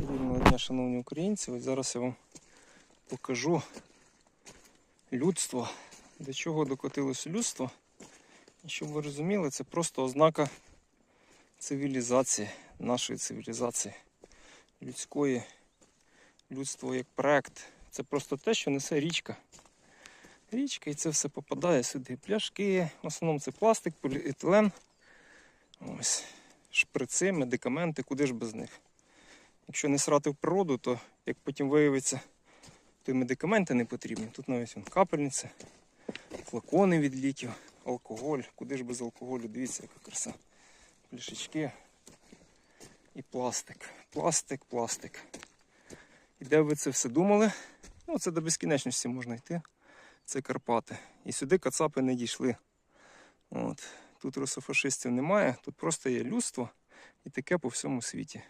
Вільного дня, шановні українці. Ось зараз я вам покажу людство. До чого докотилось людство. І щоб ви розуміли, це просто ознака цивілізації, нашої цивілізації, людської, людство як проект. Це просто те, що несе річка. Річка і це все попадає сюди. Пляшки, в основному це пластик, поліетилен. Ось, шприци, медикаменти, куди ж без них. Якщо не срати в природу, то як потім виявиться, то й медикаменти не потрібні. Тут навіть вон, капельниця, флакони від ліків, алкоголь. Куди ж без алкоголю? Дивіться, яка краса. Пляшечки і пластик. Пластик, пластик. І де ви це все думали? Ну, це до безкінечності можна йти. Це Карпати. І сюди кацапи не дійшли. От. Тут русофашистів немає, тут просто є людство і таке по всьому світі.